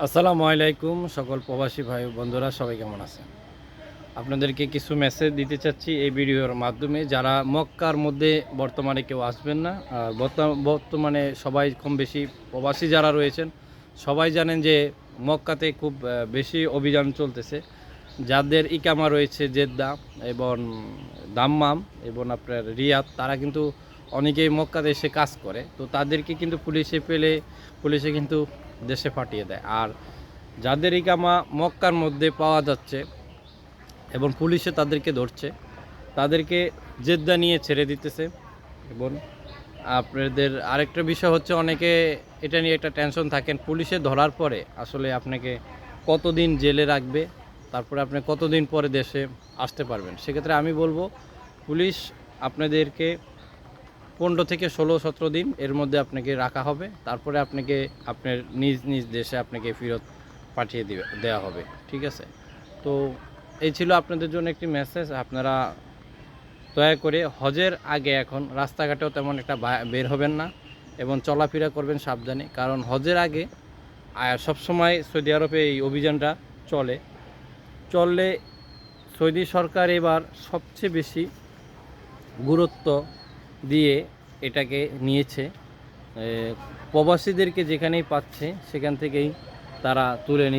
আসসালামু আলাইকুম সকল প্রবাসী ভাই বন্ধুরা, সবাই কেমন আছেন? আপনাদেরকে কিছু মেসেজ দিতে চাচ্ছি এই ভিডিওর মাধ্যমে। যারা মক্কার মধ্যে বর্তমানে কেউ আসবেন না, আর বর্ত- বর্তমানে সবাই কম বেশি প্রবাসী যারা রয়েছেন, সবাই জানেন যে মক্কাতে খুব বেশি অভিযান চলতেছে। যাদের ইকামা রয়েছে জেদ্দা এবং দাম্মাম এবং আপনার রিয়াদ, তারা কিন্তু অনেকেই মক্কাতে এসে কাজ করে। তো তাদেরকে কিন্তু পুলিশে পেলে, পুলিশে কিন্তু দেশে পাঠিয়ে দেয়। আর যাদের ইকামা মক্কার মধ্যে পাওয়া যাচ্ছে এবং পুলিশে তাদেরকে ধরছে, তাদেরকে জেদ্দা নিয়ে ছেড়ে দিতেছে। এবং আপনাদের আরেকটা বিষয় হচ্ছে, অনেকে এটা নিয়ে একটা টেনশন থাকেন। পুলিশে ধরার পরে আসলে আপনাকে কতদিন জেলে রাখবে, তারপরে আপনি কতদিন পরে দেশে আসতে পারবেন? সেক্ষেত্রে আমি বলব, পুলিশ আপনাদেরকে পনেরো থেকে ষোলো, সতেরো দিন এর মধ্যে আপনাকে রাখা হবে। তারপরে আপনাকে আপনার নিজ নিজ দেশে আপনাকে ফেরত পাঠিয়ে দিবে দেওয়া হবে, ঠিক আছে? তো এই ছিল আপনাদের জন্য একটি মেসেজ আপনারা দয়া করে হজের আগে এখন রাস্তাঘাটেও তেমন একটা বের হবেন না এবং চলাফেরা করবেন সাবধানে, কারণ হজের আগে সবসময় সৌদি আরবে এই অভিযানটা চলে। চললে সৌদি সরকার এবার সবচেয়ে বেশি গুরুত্ব দিয়ে এটাকে নিয়েছে। প্রবাসীদেরকে যেখানেই পাচ্ছে সেখান থেকেই তারা তুলে নিচ্ছে।